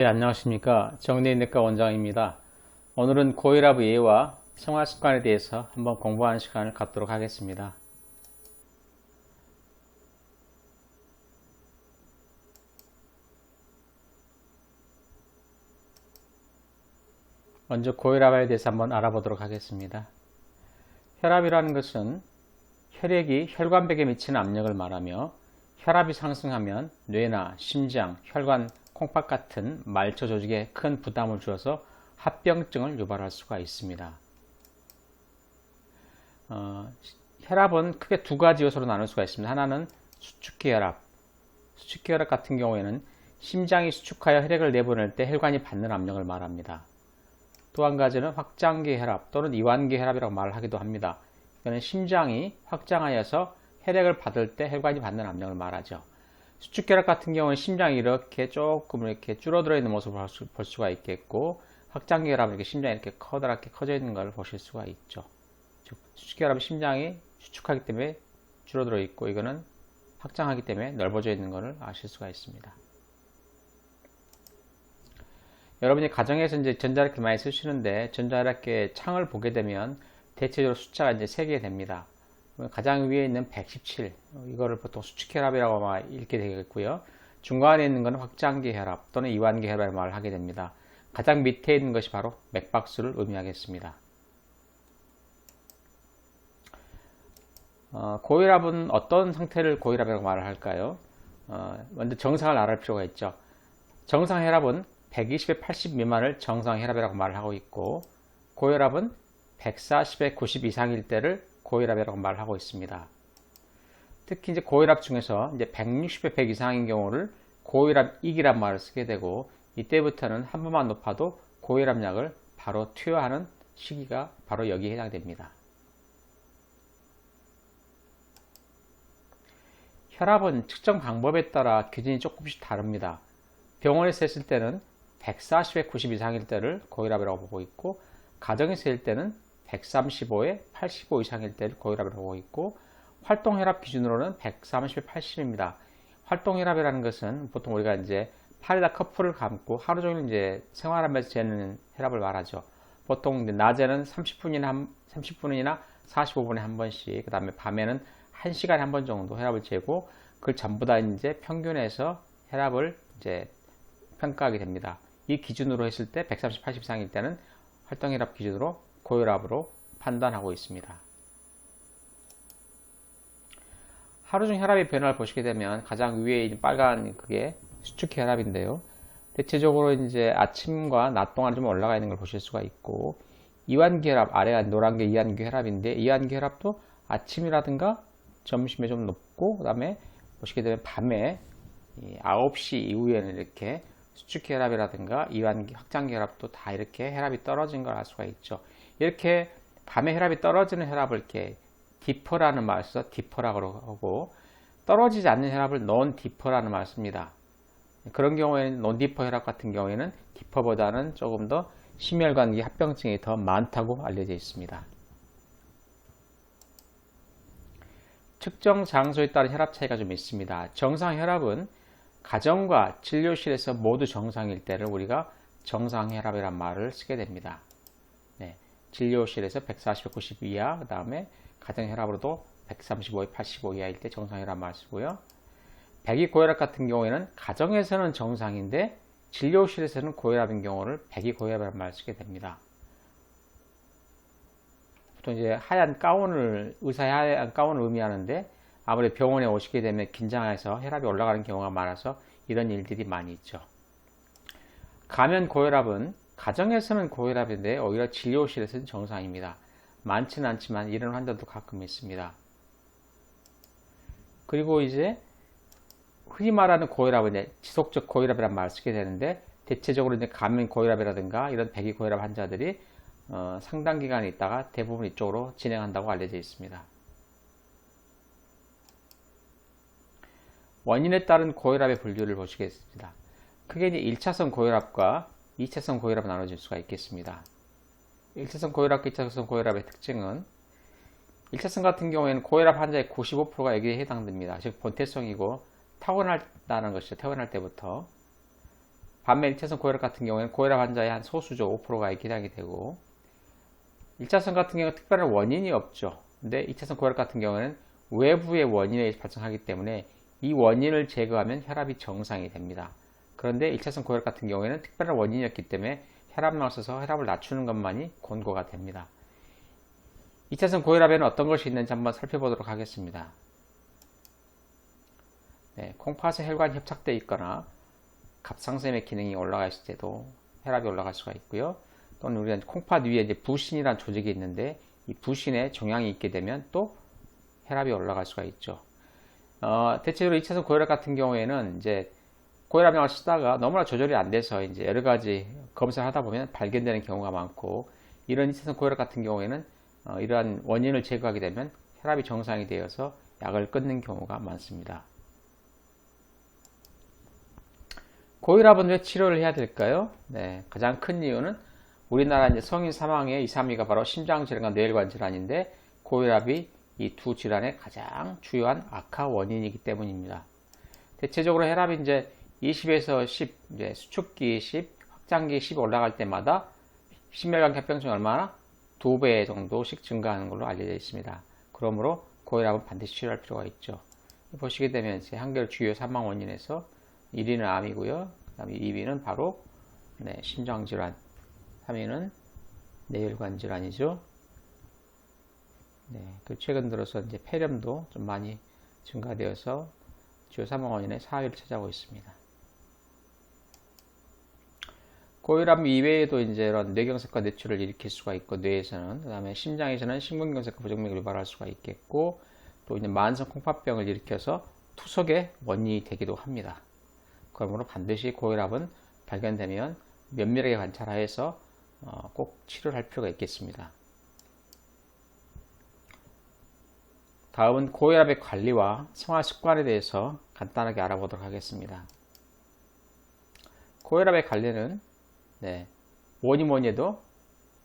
네, 안녕하십니까. 정리내과 원장입니다. 오늘은 고혈압 예와 생활 습관에 대해서 한번 공부하는 시간을 갖도록 하겠습니다. 먼저 고혈압에 대해서 한번 알아보도록 하겠습니다. 혈압이라는 것은 혈액이 혈관벽에 미치는 압력을 말하며 혈압이 상승하면 뇌나 심장, 혈관, 콩팥 같은 말초 조직에 큰 부담을 주어서 합병증을 유발할 수가 있습니다. 어, 혈압은 크게 두 가지 요소로 나눌 수가 있습니다. 하나는 수축기 혈압. 수축기 혈압 같은 경우에는 심장이 수축하여 혈액을 내보낼 때 혈관이 받는 압력을 말합니다. 또 한 가지는 확장기 혈압 또는 이완기 혈압이라고 말하기도 합니다. 이거는 심장이 확장하여서 혈액을 받을 때 혈관이 받는 압력을 말하죠. 수축혈압 같은 경우는 심장이 이렇게 조금 이렇게 줄어들어 있는 모습을 볼 수 가 있겠고 확장혈압은 이렇게 심장이 이렇게 커다랗게 커져 있는 걸 보실 수가 있죠. 즉 수축혈압은 심장이 수축하기 때문에 줄어들어 있고 이거는 확장하기 때문에 넓어져 있는 것을 아실 수가 있습니다. 여러분이 가정에서 이제 전자레인지 많이 쓰시는데 전자레인지 창을 보게 되면 대체적으로 숫자가 이제 3개 됩니다. 가장 위에 있는 117 이거를 보통 수축혈압이라고 말 읽게 되겠고요. 중간에 있는 것은 확장기 혈압 또는 이완기 혈압을 말하게 됩니다. 가장 밑에 있는 것이 바로 맥박수를 의미하겠습니다. 어, 고혈압은 어떤 상태를 고혈압이라고 말을 할까요? 어, 먼저 정상을 알아볼 필요가 있죠. 정상 혈압은 120에 80 미만을 정상 혈압이라고 말을 하고 있고 고혈압은 140에 90 이상일 때를 고혈압이라고 말하고 있습니다. 특히 이제 고혈압 중에서 이제 160에 100 이상인 경우를 고혈압익이란 말을 쓰게 되고 이때부터는 한 번만 높아도 고혈압약을 바로 투여하는 시기가 바로 여기에 해당됩니다. 혈압은 측정 방법에 따라 기준이 조금씩 다릅니다. 병원에서 했을 때는 140에 90 이상일 때를 고혈압이라고 보고 있고 가정에서 했을 때는 135에 85 이상일 때를 고혈압을 보고 있고 활동혈압 기준으로는 130에 80입니다. 활동혈압이라는 것은 보통 우리가 이제 팔에다 커프를 감고 하루 종일 이제 생활하면서 재는 혈압을 말하죠. 보통 낮에는 30분이나 한, 30분이나 45분에 한 번씩, 그 다음에 밤에는 1시간에 한 번 정도 혈압을 재고 그걸 전부 다 이제 평균해서 혈압을 이제 평가하게 됩니다. 이 기준으로 했을 때 130, 80 이상일 때는 활동혈압 기준으로 고혈압으로 판단하고 있습니다. 하루 중 혈압의 변화를 보시게 되면 가장 위에 있는 빨간 그게 수축 혈압인데요. 대체적으로 이제 아침과 낮 동안 좀 올라가 있는 걸 보실 수가 있고 이완기 혈압 아래가 노란 게 이완기 혈압인데 이완기 혈압도 아침이라든가 점심에 좀 높고 그다음에 보시게 되면 밤에 9시 이후에는 이렇게 수축 혈압이라든가 이완기 확장기 혈압도 다 이렇게 혈압이 떨어진 걸 알 수가 있죠. 이렇게 밤에 혈압이 떨어지는 혈압을 이렇게 디퍼라는 말을 써서 디퍼라고 하고 떨어지지 않는 혈압을 논 디퍼라는 말을 씁니다. 그런 경우에는 논 디퍼 혈압 같은 경우에는 디퍼보다는 조금 더 심혈관계 합병증이 더 많다고 알려져 있습니다. 측정 장소에 따른 혈압 차이가 좀 있습니다. 정상 혈압은 가정과 진료실에서 모두 정상일 때를 우리가 정상 혈압이란 말을 쓰게 됩니다. 진료실에서 140, 90 이하, 그 다음에 가정혈압으로도 135, 85 이하일 때 정상혈압 말 쓰고요. 백이 고혈압 같은 경우에는 가정에서는 정상인데 진료실에서는 고혈압인 경우를 백이 고혈압이라는 말을 쓰게 됩니다. 보통 이제 하얀 가운을 의사의 하얀 가운을 의미하는데 아무래도 병원에 오시게 되면 긴장해서 혈압이 올라가는 경우가 많아서 이런 일들이 많이 있죠. 가면 고혈압은 가정에서는 고혈압인데 오히려 진료실에서는 정상입니다. 많지는 않지만 이런 환자도 가끔 있습니다. 그리고 이제 흔히 말하는 고혈압은 지속적 고혈압이라는 말을 쓰게 되는데 대체적으로 이제 감면 고혈압이라든가 이런 배기 고혈압 환자들이 어, 상당 기간 있다가 대부분 이쪽으로 진행한다고 알려져 있습니다. 원인에 따른 고혈압의 분류를 보시겠습니다. 크게 이제 1차선 고혈압과 2차선 고혈압 나눠질 수가 있겠습니다. 1차선 고혈압, 2차선 고혈압의 특징은 1차선 같은 경우에는 고혈압 환자의 95%가 여기에 해당됩니다. 즉 본태성이고 타고났다는 것이죠. 태어날 때부터. 반면 1차선 고혈압 같은 경우에는 고혈압 환자의 한 소수죠. 5%가 기량이 되고 1차선 같은 경우는 특별한 원인이 없죠. 근데 2차선 고혈압 같은 경우는 외부의 원인에 발생하기 때문에 이 원인을 제거하면 혈압이 정상이 됩니다. 그런데 1차선 고혈압 같은 경우에는 특별한 원인이었기 때문에 혈압약을 써서 혈압을 낮추는 것만이 권고가 됩니다. 2차선 고혈압에는 어떤 것이 있는지 한번 살펴보도록 하겠습니다. 네, 콩팥에 혈관이 협착되어 있거나 갑상선의 기능이 올라가 있을 때도 혈압이 올라갈 수가 있고요. 또는 우리가 콩팥 위에 이제 부신이라는 조직이 있는데 이 부신에 종양이 있게 되면 또 혈압이 올라갈 수가 있죠. 어, 대체적으로 2차선 고혈압 같은 경우에는 이제 고혈압약을 쓰다가 너무나 조절이 안 돼서 이제 여러 가지 검사를 하다 보면 발견되는 경우가 많고 이런 2차선 고혈압 같은 경우에는 어, 이러한 원인을 제거하게 되면 혈압이 정상이 되어서 약을 끊는 경우가 많습니다. 고혈압은 왜 치료를 해야 될까요? 네, 가장 큰 이유는 우리나라 이제 성인 사망의 2, 3위가 바로 심장 질환과 뇌혈관 질환인데 고혈압이 이 두 질환의 가장 주요한 악화 원인이기 때문입니다. 대체적으로 혈압이 이제 20에서 10, 이제 수축기 10, 확장기 10 올라갈 때마다 심혈관 협병증 얼마나 두배 정도씩 증가하는 걸로 알려져 있습니다. 그러므로 고혈압은 반드시 치료할 필요가 있죠. 보시게 되면 이제 한결 주요 사망 원인에서 1위는 암이고요. 그다음에 2위는 바로 네, 심장 질환, 3위는 뇌혈관 질환이죠. 네, 그 최근 들어서 이제 폐렴도 좀 많이 증가되어서 주요 사망 원인의 4위를 차지하고 있습니다. 고혈압 이외에도 이제 이런 뇌경색과 뇌출을 일으킬 수가 있고 뇌에서는 그다음에 심장에서는 심근경색과 부정맥을 유발할 수가 있겠고 또 이제 만성 콩팥병을 일으켜서 투석의 원인이 되기도 합니다. 그러므로 반드시 고혈압은 발견되면 면밀하게 관찰하여서 어, 꼭 치료를 할 필요가 있겠습니다. 다음은 고혈압의 관리와 생활 습관에 대해서 간단하게 알아보도록 하겠습니다. 고혈압의 관리는 네, 뭐니 뭐니 해도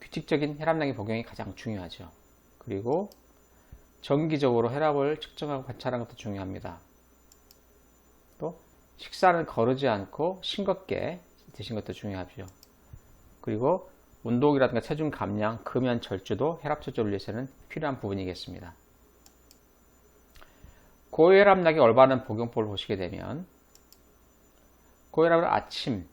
규칙적인 혈압량의 복용이 가장 중요하죠. 그리고 정기적으로 혈압을 측정하고 관찰하는 것도 중요합니다. 또 식사는 거르지 않고 싱겁게 드신 것도 중요하죠. 그리고 운동이라든가 체중 감량, 금연 절주도 혈압 조절을 위해서는 필요한 부분이겠습니다. 고혈압약의 올바른 복용법을 보시게 되면 고혈압을 아침,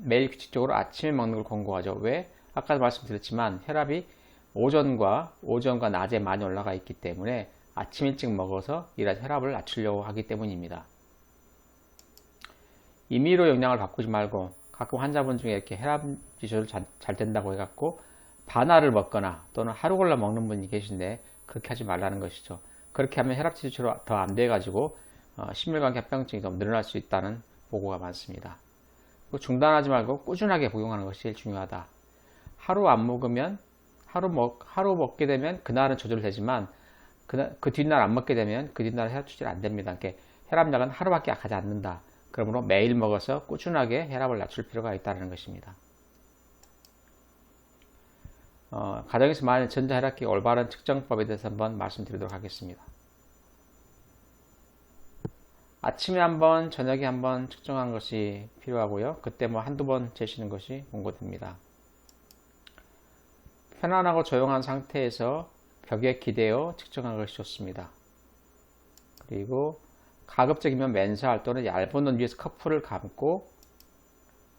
매일 규칙적으로 아침에 먹는 걸 권고하죠. 왜? 아까도 말씀드렸지만 혈압이 오전과 오전과 낮에 많이 올라가 있기 때문에 아침 일찍 먹어서 이런 혈압을 낮추려고 하기 때문입니다. 임의로 영양을 바꾸지 말고 가끔 환자분 중에 이렇게 혈압 지수를 잘, 잘 된다고 해갖고 반알을 먹거나 또는 하루 골라 먹는 분이 계신데 그렇게 하지 말라는 것이죠. 그렇게 하면 혈압 지수가 더안 돼가지고 어, 심혈관 협병증이 더 늘어날 수 있다는 보고가 많습니다. 중단하지 말고 꾸준하게 복용하는 것이 제일 중요하다. 하루 안 먹으면 하루 먹 하루 먹게 되면 그날은 조절되지만 그, 그 뒷날 안 먹게 되면 그 뒷날 혈압 조절이 안 됩니다. 그러니까 혈압약은 하루밖에 가지 않는다. 그러므로 매일 먹어서 꾸준하게 혈압을 낮출 필요가 있다는 것입니다. 어, 가정에서 만약 전자혈압기 올바른 측정법에 대해서 한번 말씀드리도록 하겠습니다. 아침에 한번 저녁에 한번 측정한 것이 필요하고요. 그때 뭐 한두 번 재시는 것이 권고됩니다. 편안하고 조용한 상태에서 벽에 기대어 측정한 것이 좋습니다. 그리고 가급적이면 맨살 또는 얇은 눈 위에서 커프를 감고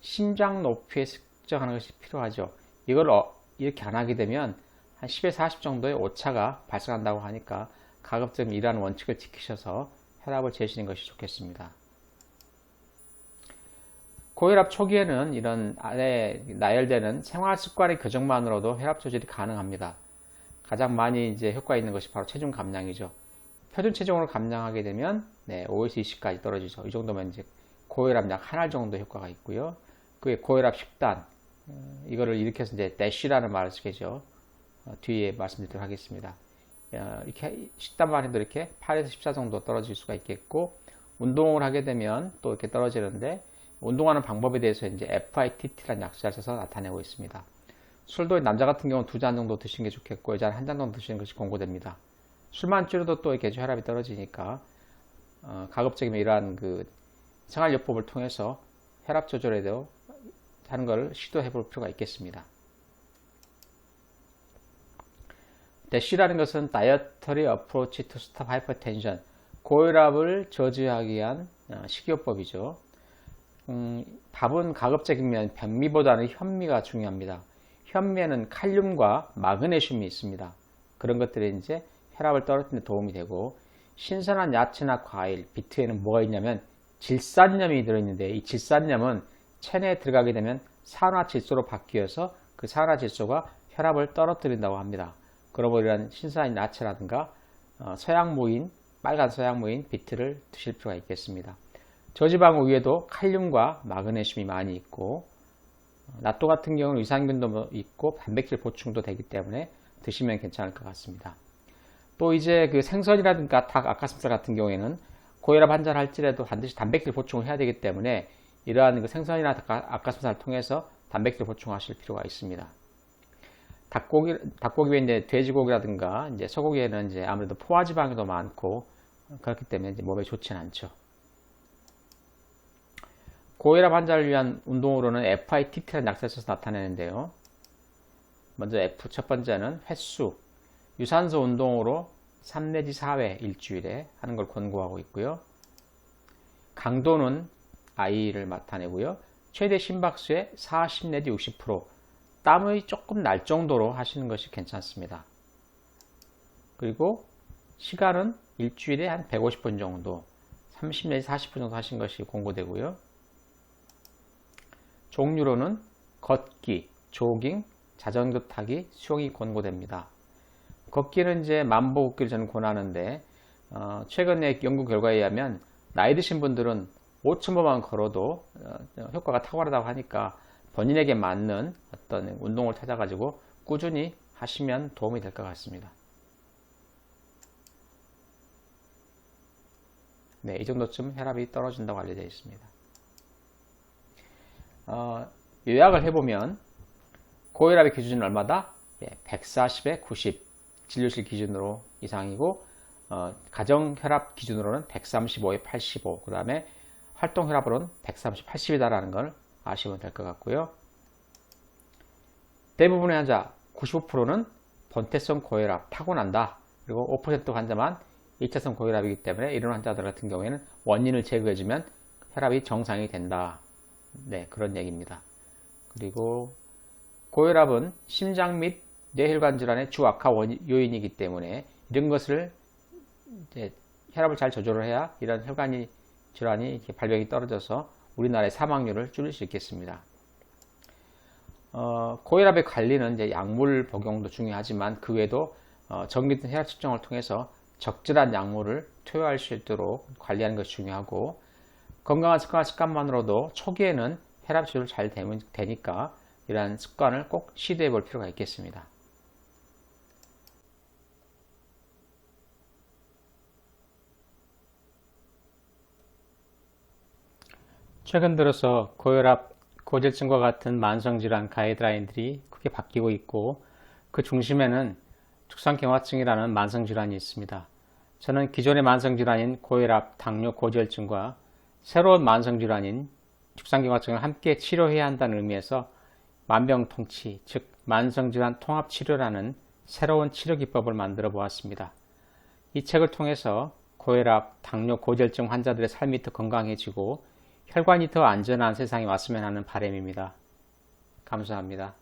심장 높이에 측정하는 것이 필요하죠. 이걸 어, 이렇게 안 하게 되면 한 10에서 40 정도의 오차가 발생한다고 하니까 가급적 이러한 원칙을 지키셔서 혈압을 재시는 것이 좋겠습니다. 고혈압 초기에는 이런 안에 나열되는 생활 습관의 교정만으로도 혈압 조절이 가능합니다. 가장 많이 이제 효과 있는 것이 바로 체중 감량이죠. 표준 체중으로 감량하게 되면 네, 5에서 20까지 떨어지죠. 이 정도면 이제 고혈압 약 한 알 정도 효과가 있고요. 그게 고혈압 식단 어, 이거를 일으켜서 이제 대쉬라는 말을 쓰겠죠. 어, 뒤에 말씀드리도록 하겠습니다. 이렇게 식단만 해도 이렇게 8에서 14 정도 떨어질 수가 있겠고 운동을 하게 되면 또 이렇게 떨어지는데 운동하는 방법에 대해서 이제 FITT라는 약자를 써서 나타내고 있습니다. 술도 남자 같은 경우는 두잔 정도 드시는 게 좋겠고 여자는 한 잔 정도 드시는 것이 권고됩니다. 술만 줄여도 또 이렇게 혈압이 떨어지니까 어, 가급적이면 이러한 그 생활요법을 통해서 혈압 조절에도 하는 걸 시도해 볼 필요가 있겠습니다. DASH라는 것은 Dietary Approach to Stop Hypertension, 고혈압을 저지하기 위한 어, 식이요법이죠. 음, 밥은 가급적인 면 변미보다는 현미가 중요합니다. 현미에는 칼륨과 마그네슘이 있습니다. 그런 것들이 이제 혈압을 떨어뜨리는 데 도움이 되고 신선한 야채나 과일, 비트에는 뭐가 있냐면 질산염이 들어있는데 이 질산염은 체내에 들어가게 되면 산화질소로 바뀌어서 그 산화질소가 혈압을 떨어뜨린다고 합니다. 이런 신선한 야채라든가 어, 서양무인, 빨간 서양무인 비트를 드실 필요가 있겠습니다. 저지방 우유에도 칼륨과 마그네슘이 많이 있고 나또 같은 경우는 유산균도 있고 단백질 보충도 되기 때문에 드시면 괜찮을 것 같습니다. 또 이제 그 생선이라든가 닭, 아까슴살 같은 경우에는 고혈압 환자를 할지라도 반드시 단백질 보충을 해야 되기 때문에 이러한 그 생선이나 닭, 아까슴살을 통해서 단백질 보충하실 필요가 있습니다. 닭고기, 닭고기 외에 이제 돼지고기라든가 이제 소고기에는 이제 아무래도 포화 지방이 더 많고 그렇기 때문에 이제 몸에 좋지는 않죠. 고혈압 환자를 위한 운동으로는 FITT라는 약사를 써서 나타내는데요. 먼저 F 첫 번째는 횟수, 유산소 운동으로 3 내지 4회 일주일에 하는 걸 권고하고 있고요. 강도는 I를 나타내고요. 최대 심박수의 40 내지 60% 땀의 조금 날 정도로 하시는 것이 괜찮습니다. 그리고 시간은 일주일에 한 150분 정도, 30 내지 40분 정도 하신 것이 권고되고요. 종류로는 걷기, 조깅, 자전거 타기, 수영이 권고됩니다. 걷기는 이제 만보 걷기를 저는 권하는데 어, 최근의 연구 결과에 의하면 나이 드신 분들은 5천보만 걸어도 어, 효과가 탁월하다고 하니까 본인에게 맞는 어떤 운동을 찾아가지고 꾸준히 하시면 도움이 될 것 같습니다. 네, 이 정도쯤 혈압이 떨어진다고 알려져 있습니다. 어, 요약을 해보면 고혈압의 기준은 얼마다? 예, 140에 90 진료실 기준으로 이상이고 어, 가정 혈압 기준으로는 135에 85. 그 다음에 활동 혈압으로는 130, 80이다라는 걸 아시면 될 것 같고요. 대부분의 환자 95%는 번태성 고혈압 타고난다. 그리고 5% 환자만 1차성 고혈압이기 때문에 이런 환자들 같은 경우에는 원인을 제거해주면 혈압이 정상이 된다. 네, 그런 얘기입니다. 그리고 고혈압은 심장 및 뇌혈관 질환의 주 악화 요인이기 때문에 이런 것을 혈압을 잘 조절을 해야 이런 혈관 질환이 발병이 떨어져서 우리나라의 사망률을 줄일 수 있겠습니다. 어, 고혈압의 관리는 이제 약물 복용도 중요하지만 그 외에도 어, 정기된 혈압 측정을 통해서 적절한 약물을 투여할 수 있도록 관리하는 것이 중요하고 건강한 습관과 습관만으로도 초기에는 혈압 조절 잘 되니까 이러한 습관을 꼭 시도해 볼 필요가 있겠습니다. 최근 들어서 고혈압, 고질증과 같은 만성질환 가이드라인들이 크게 바뀌고 있고 그 중심에는 축산경화증이라는 만성질환이 있습니다. 저는 기존의 만성질환인 고혈압, 당뇨, 고지혈증과 새로운 만성질환인 축산경화증을 함께 치료해야 한다는 의미에서 만병통치, 즉 만성질환 통합치료라는 새로운 치료 기법을 만들어 보았습니다. 이 책을 통해서 고혈압, 당뇨, 고지혈증 환자들의 삶이 더 건강해지고 혈관이 더 안전한 세상이 왔으면 하는 바람입니다. 감사합니다.